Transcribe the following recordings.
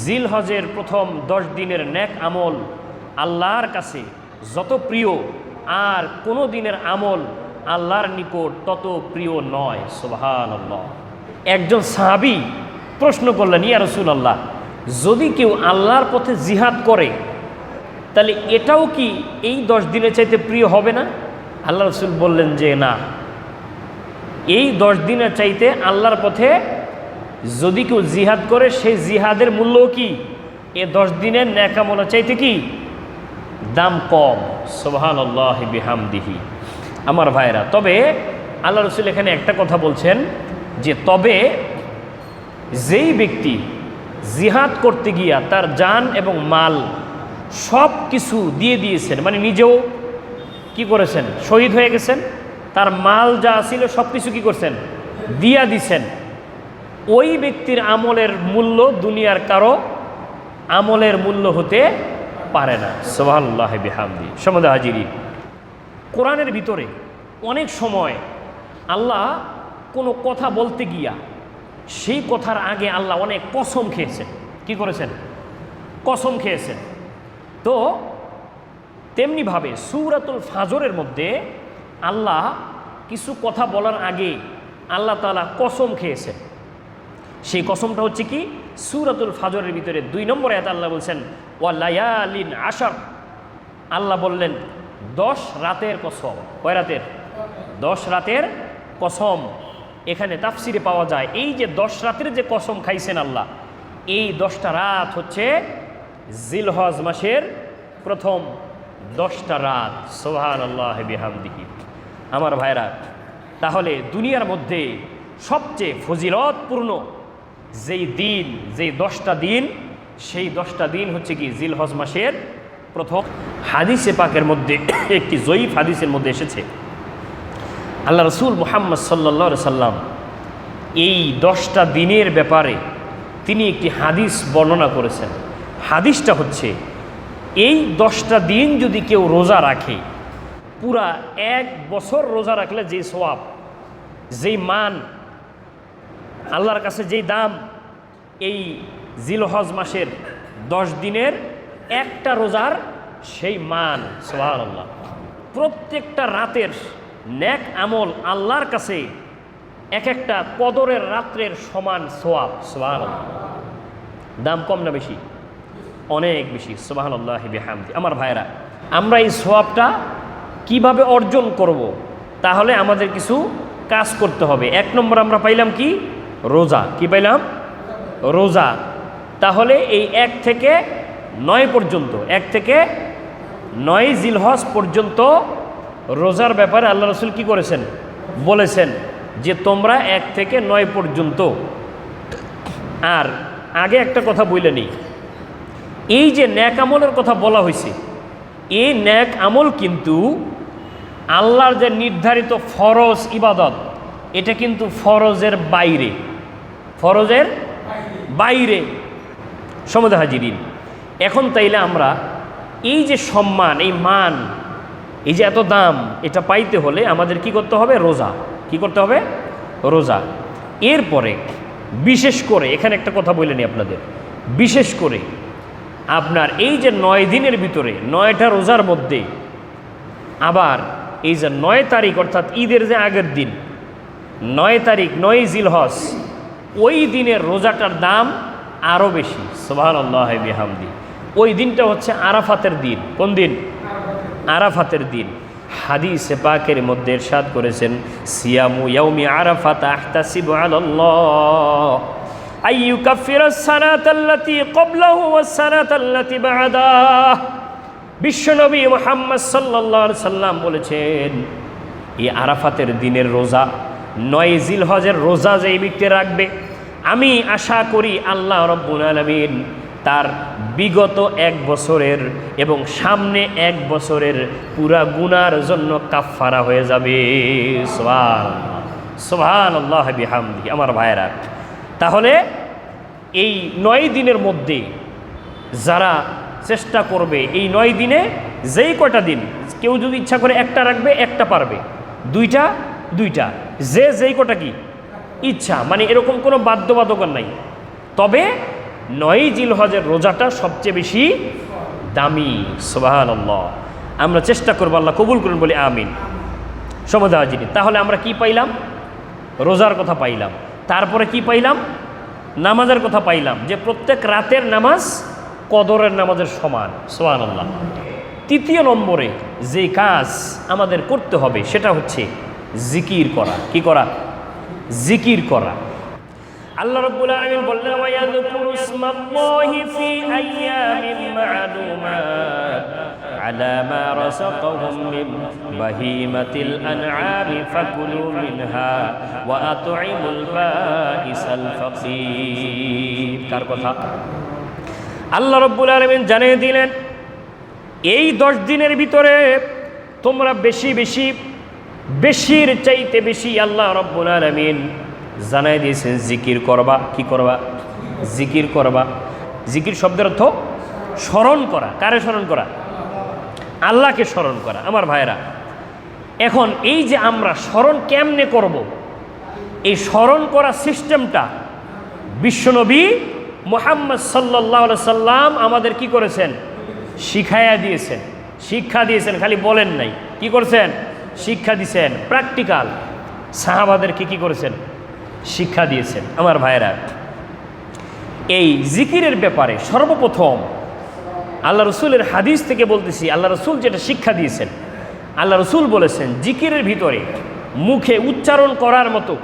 জিল হজের প্রথম দশ দিনের ন্যাক আমল আল্লাহর কাছে যত প্রিয়, আর কোনো দিনের আমল আল্লাহর নিকট তত প্রিয় নয়। সোহান একজন সাহাবি প্রশ্ন করলেন, ইয়া রসুল আল্লাহ যদি কেউ আল্লাহর পথে জিহাদ করে, তাহলে এটাও কি এই দশ দিনের চাইতে প্রিয় হবে না? আল্লাহ রসুল বললেন যে, না। এই দশ দিনের চাইতে আল্লাহর পথে যদি কেউ জিহাদ করে, সেই জিহাদের মূল্য কি? এ দশ দিনের ন্যাকামলা চাইতে কি? দাম কম। সোহান আল্লাহ বিহামদিহি। আমার ভাইরা, তবে আল্লাহ রসুল এখানে একটা কথা বলছেন যে, তবে যেই ব্যক্তি জিহাদ করতে গিয়া তার জান এবং মাল সব কিছু দিয়ে দিয়েছেন মানে নিজেও কি করেছেন? শহীদ হয়ে গেছেন, তার মাল যা ছিল সব কিছু কী করছেন? দিয়া দিছেন। ওই ব্যক্তির আমলের মূল্য দুনিয়ার কারও আমলের মূল্য হতে পারে না। সোহাল্লাহ বিহামদি। সমদ হাজিরি কোরআনের ভিতরে অনেক সময় আল্লাহ কোনো কথা বলতে গিয়া সেই কথার আগে আল্লাহ অনেক কসম খেয়েছেন। কি করেছেন? কসম খেয়েছেন। তো তেমনিভাবে সুরাতুল ফাজরের মধ্যে আল্লাহ কিছু কথা বলার আগে আল্লাহ তালা কসম খেয়েছেন। সেই কসমটা হচ্ছে কি? সুরাতুল ফাজরের ভিতরে দুই নম্বর এত আল্লাহ বলছেন ওয়ালায়ালিন আশার। আল্লাহ বললেন, দশ রাতের কসম। কয় রাতের? দশ রাতের কসম। এখানে তাফসিরে পাওয়া যায়, এই যে দশ রাতের যে কসম খাইছেন আল্লাহ, এই দশটা রাত হচ্ছে জিলহজ মাসের প্রথম দশটা রাত। সোহান আল্লাহ বিহামদিহি। আমার ভাইরা, তাহলে দুনিয়ার মধ্যে সবচেয়ে ফজিলতপূর্ণ যেই দিন, যেই দশটা দিন, সেই দশটা দিন হচ্ছে কি জিলহজ মাসের প্রথম হাদিসে পাকের মধ্যে একটি জয়ীফ হাদিসের মধ্যে এসেছে। আল্লাহ রসুল মোহাম্মদ সাল্লা সাল্লাম এই দশটা দিনের ব্যাপারে তিনি একটি হাদিস বর্ণনা করেছেন। হাদিসটা হচ্ছে, এই দশটা দিন যদি কেউ রোজা রাখে, পুরা এক বছর রোজা রাখলে যে সোয়াব যেই মান আল্লাহর কাছে যেই দাম, এই জিলহজ মাসের দশ দিনের একটা রোজার সেই মান সোহান আল্লাহ প্রত্যেকটা রাতের ন্যাক আমল আল্লাহর কাছে এক একটা কদরের রাত্রের সমান সোয়াব সোহান দাম কম না বেশি? অনেক বেশি সোবাহান আল্লাহ হামদি আমার ভাইরা আমরা এই সোয়াবটা কীভাবে অর্জন করব। তাহলে আমাদের কিছু কাজ করতে হবে। এক নম্বর আমরা পাইলাম কি? রোজা, কি পাইলাম? রোজা। তাহলে এই এক থেকে নয় পর্যন্ত, এক থেকে নয় জিলহজ পর্যন্ত রোজার ব্যাপারে আল্লাহ রসুল কি করেছেন? বলেছেন যে তোমরা এক থেকে নয় পর্যন্ত। আর আগে একটা কথা বইলে নেই। এই যে ন্যাক আমলের কথা বলা হয়েছে এই ন্যাক আমল কিন্তু আল্লাহর যে নির্ধারিত ফরজ ইবাদত, এটা কিন্তু ফরজের বাইরে। ফরজের বাইরে। সমুদ্র হাজিরিন, এখন তাইলে আমরা এই যে সম্মান, এই মান, এই যে এত দাম, এটা পাইতে হলে আমাদের কি করতে হবে? রোজা। কি করতে হবে? রোজা। এরপরে বিশেষ করে, এখানে একটা কথা বলে নি আপনাদের, বিশেষ করে আপনার এই যে নয় দিনের ভিতরে, নয়টা রোজার মধ্যে আবার এই যে নয় তারিখ, অর্থাৎ ঈদের যে আগের দিন, নয় তারিখ, নয় জিলহস ওই দিনের রোজাটার দাম আরও বেশি। সোভান আল্লাহ বিহামদি। ওই দিনটা হচ্ছে আরাফাতের দিন। কোন দিন? আরাফাতের দিন। হাদি সেপাকের মধ্যে এরশাদ করেছেন, সিয়ামু ইয়াউমি আরাফাত আহতাসিব আলাল্লাহ। আইয়ু কাফির সানাত আল্লাতি কবলাহু ওয়াস সানাত আল্লাতি বিশ্বনবী মোহাম্মদ সাল্লাল্লাহু আলাইহি সাল্লাম বলেছেন, এই আরাফাতের দিনের রোজা নয় জিল হজের রোজা যে ব্যক্তি রাখবে, আমি আশা করি আল্লাহ রব্বুল আলমিন তার বিগত এক বছরের এবং সামনে এক বছরের পুরা গুনার জন্য কাফারা হয়ে যাবে। সোহান সোহান আল্লাহ বিহামদি, আমার ভাইয়েরা। তাহলে এই নয় দিনের মধ্যে যারা চেষ্টা করবে, এই নয় দিনে যেই কটা দিন, কেউ যদি ইচ্ছা করে একটা রাখবে, একটা পারবে। দুইটা দুইটা। যে যেই কটা কি? ইচ্ছা। মানে এরকম কোনো বাধ্যবাধকতা নাই। তবে নয় জিলহজের রোজাটা সবচেয়ে বেশি দামি। সোবাহান আমরা চেষ্টা করব আল্লাহ কবুল করুন বলে আমিন। সমুদায় যিনি তাহলে আমরা কি পাইলাম? রোজার কথা পাইলাম। তারপরে কি পাইলাম? নামাজের কথা পাইলাম। যে প্রত্যেক রাতের নামাজ কদরের নামাজের সমান। সোহান আল্লাহ তৃতীয় নম্বরে যে কাজ আমাদের করতে হবে সেটা হচ্ছে জিকির করা। কি করা? জিকির করা। আল্লাহ রাব্বুল আলামিন বললেন ওয়া ইয়াযকুরু ইসমাল্লাহি ফি আইয়ামিন মা'লুমাত আলা মা রাযাকাহুম মিন বাহিমাতিল আন'আমি ফাকুলু মিনহা ওয়া আত'ইমুল বাইসাল ফাকির। কার কথা। আল্লাহ রাব্বুল আলামিন জানিয়ে দিলেন, এই দশ দিনের ভিতরে তোমরা বেশি বেশি বেশির চাইতে বেশি আল্লাহ রব্বুল আলমিন জানাই দিয়েছেন, জিকির করবা। কি করবা? জিকির করবা। জিকির শব্দের অর্থ স্মরণ করা। কারে স্মরণ করা? আল্লাহকে স্মরণ করা। আমার ভাইরা এখন এই যে আমরা স্মরণ কেমনে করব। এই স্মরণ করা সিস্টেমটা বিশ্বনবী মোহাম্মদ সাল্লাহ সাল্লাম আমাদের কি করেছেন? শিখাইয়া দিয়েছেন। শিক্ষা দিয়েছেন, খালি বলেন নাই। কি করেছেন? শিক্ষা দিয়েছেন প্র্যাকটিক্যাল সাহাবাদেরকে কি করেছেন? শিক্ষা দিয়েছেন। আমার ভাইরা এই জিকিরের ব্যাপারে সর্বপ্রথম আল্লাহ রসুলের হাদিস থেকে বলতেছি, আল্লাহ রসুল যেটা শিক্ষা দিয়েছেন, আল্লাহ রসুল বলেছেন, জিকিরের ভিতরে মুখে উচ্চারণ করার মতো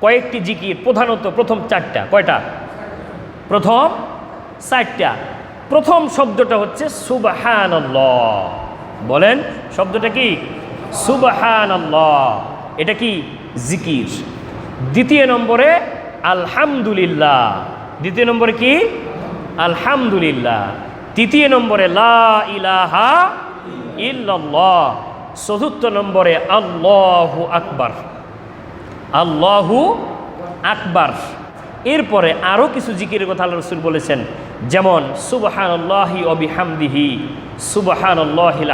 কয়েকটি জিকির প্রধানত প্রথম চারটা, কয়টা? প্রথম চারটা। প্রথম শব্দটা হচ্ছে সুবাহান বলেন, শব্দটা কি? সুবাহান এটা কি? জিকির। দ্বিতীয় নম্বরে, আলহামদুলিল্লাহ। দ্বিতীয় নম্বরে কি? আলহামদুলিল্লাহ। তৃতীয় নম্বরে, লা ইলাহা চতুর্থ নম্বরে, আল্লাহু আকবার। আল্লাহু আকবার। এরপরে আরও কিছু জিকিরের কথা আল্লাহ রসুল বলেছেন। যেমন সুবহান আল্লাহি অবিহামদিহি সুবহান আল্লাহিল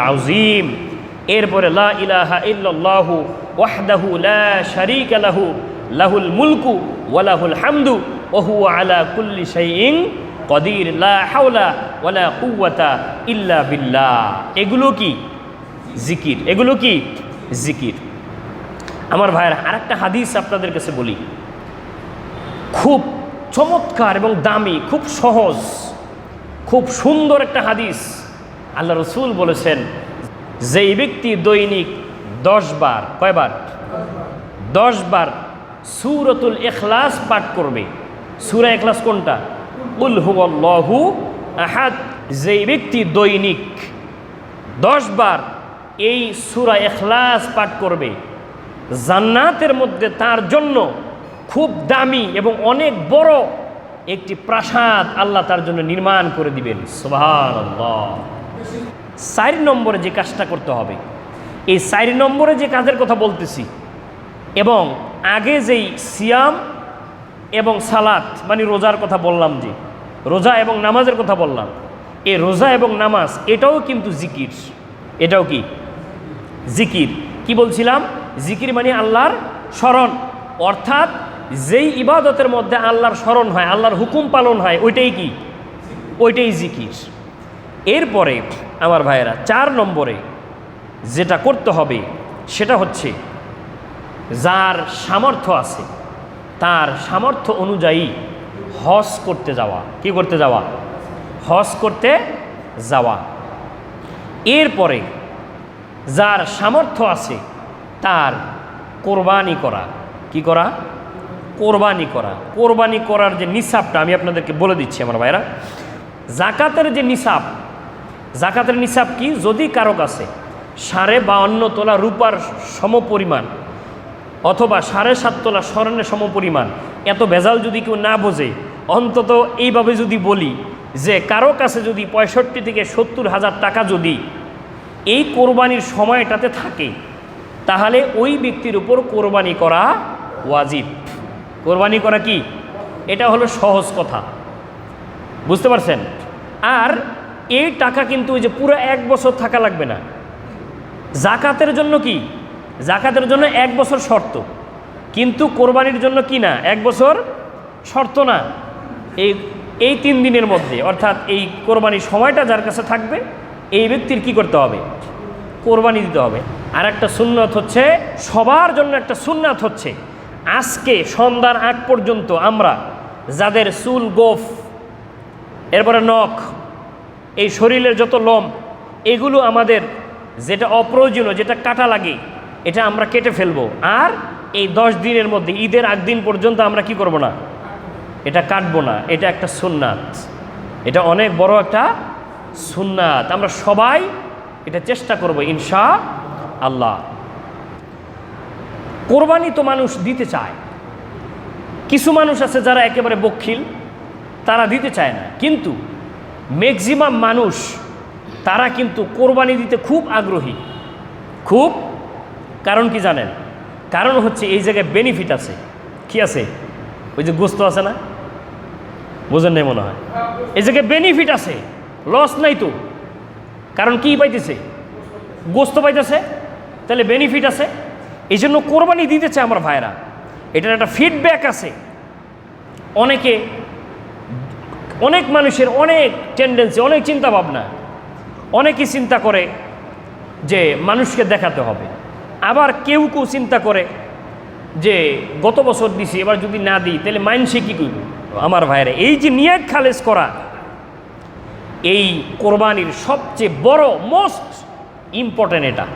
এরপরে লা ইলাহা ইল্লাল্লাহু ওয়াহদাহু লা শারীকা লাহু, লাহুল মুলকু ওয়ালাহুল হামদু ওহু আলা কুল্লি শাইইন কদির, লা হাওলা ওয়ালা কুওয়াতা ইল্লা বিল্লাহ। এগুলো কি? জিকির। এগুলো কি? জিকির। আমার ভাইয়ের আরেকটা হাদিস আপনাদের কাছে বলি। খুব চমৎকার এবং দামি, খুব সহজ, খুব সুন্দর একটা হাদিস। আল্লাহ রসুল বলেছেন যেই ব্যক্তি দৈনিক দশ বার কয়বার? দশ বার সুরতুল এখলাস পাঠ করবে। সুরা এখলাস কোনটা? উল হুবল্লাহু আহাদ। যেই ব্যক্তি দৈনিক দশ বার এই সুরা এখলাস পাঠ করবে, জান্নাতের মধ্যে তার জন্য খুব দামি এবং অনেক বড় একটি প্রাসাদ আল্লাহ তার জন্য নির্মাণ করে দিবেন। সুবহানাল্লাহ। চার নম্বরে যে কাজটা করতে হবে। এই চার নম্বরে যে কাজের কথা বলতেছি, এবং আগে যেই সিয়াম এবং সালাত মানে রোজার কথা বললাম যে, রোজা এবং নামাজের কথা বললাম, এই রোজা এবং নামাজ, এটাও কিন্তু জিকির। এটাও কি? জিকির। কি বলছিলাম? জিকির মানে আল্লাহর স্মরণ। অর্থাৎ যেই ইবাদতের মধ্যে আল্লাহর স্মরণ হয়, আল্লাহর হুকুম পালন হয়, ওইটাই কি? ওইটাই জিকির। এরপরে আমার ভাইয়েরা, চার নম্বরে যেটা করতে হবে সেটা হচ্ছে যার সামর্থ্য আছে, তার সামর্থ্য অনুযায়ী হজ করতে যাওয়া। কি করতে যাওয়া? হজ করতে যাওয়া। এরপরে যার সামর্থ্য আছে, তার কোরবানি করা। কি করা? কোরবানি করা। কোরবানি করার যে নিসাবটা আমি আপনাদেরকে বলে দিচ্ছি আমার ভাইরা জাকাতের যে নিসাব জাকাতের নিসাব কি? যদি কারও কাছে সাড়ে বাউন্ন তোলা রূপার সমপরিমাণ অথবা সাড়ে সাত তোলা স্মরণের সমপরিমাণ, এত ভেজাল যদি কেউ না বোঝে, অন্তত এইভাবে যদি বলি যে কারও কাছে যদি পঁয়ষট্টি থেকে সত্তর হাজার টাকা যদি এই কোরবানির সময়টাতে থাকে, তাহলে ওই ব্যক্তির উপর কোরবানি করা ওয়াজিব। কোরবানি করা কি? এটা হলো সহজ কথা। বুঝতে পারছেন? আর এই টাকা কিন্তু ওই যে পুরো এক বছর থাকা লাগবে না। জাকাতের জন্য কি? জাকাতের জন্য এক বছর শর্ত। কিন্তু কোরবানির জন্য কি না? এক বছর শর্ত না। এই এই তিন দিনের মধ্যে, অর্থাৎ এই কোরবানির সময়টা যার কাছে থাকবে, এই ব্যক্তির কি করতে হবে? কোরবানি দিতে হবে। আর একটা সুন্নাত হচ্ছে, সবার জন্য একটা সুন্নাত হচ্ছে, আজকে সন্ধ্যার আগ পর্যন্ত আমরা যাদের চুল গোফ, এরপরে নখ এই শরীরের যত লোম, এগুলো আমাদের যেটা অপ্রয়োজনীয়, যেটা কাটা লাগে, এটা আমরা কেটে ফেলব। আর এই দশ দিনের মধ্যে, ঈদের আগ দিন পর্যন্ত আমরা কি করব না? এটা কাটবো না। এটা একটা সুন্নাত। এটা অনেক বড় একটা সুন্নাত। আমরা সবাই এটা চেষ্টা করব ইনশা আল্লাহ কোরবানি তো মানুষ দিতে চায়। কিছু মানুষ আছে যারা একেবারে বক্ষিল তারা দিতে চায় না। কিন্তু ম্যাক্সিমাম মানুষ, তারা কিন্তু কোরবানি দিতে খুব আগ্রহী। খুব, কারণ কি জানেন? কারণ হচ্ছে এই জায়গায় বেনিফিট আছে। কি আছে? ওই যে গোস্ত আছে না? বোঝেন নাই মনে হয়? এই জায়গায় বেনিফিট আছে। লস নাই তো। কারণ কি পাইতেছে? গোস্ত পাইতেছে। তাহলে বেনিফিট আছে। এই জন্য কোরবানি দিতেছে আমার ভাইরা এটার একটা ফিডব্যাক আছে। অনেকে অনেক মানুষের অনেক টেন্ডেন্সি অনেক চিন্তা ভাবনা অনেকে চিন্তা করে যে মানুষকে দেখাতে হবে। আবার কেউ কেউ চিন্তা করে যে গত বছর দিছি, এবার যদি না দিই, তাহলে মাইনসে কী করবে? আমার ভাইরা এই যে নিয়াত খালেজ করা, এই কোরবানির সবচেয়ে বড় মোস্ট ইম্পর্ট্যান্ট এটা।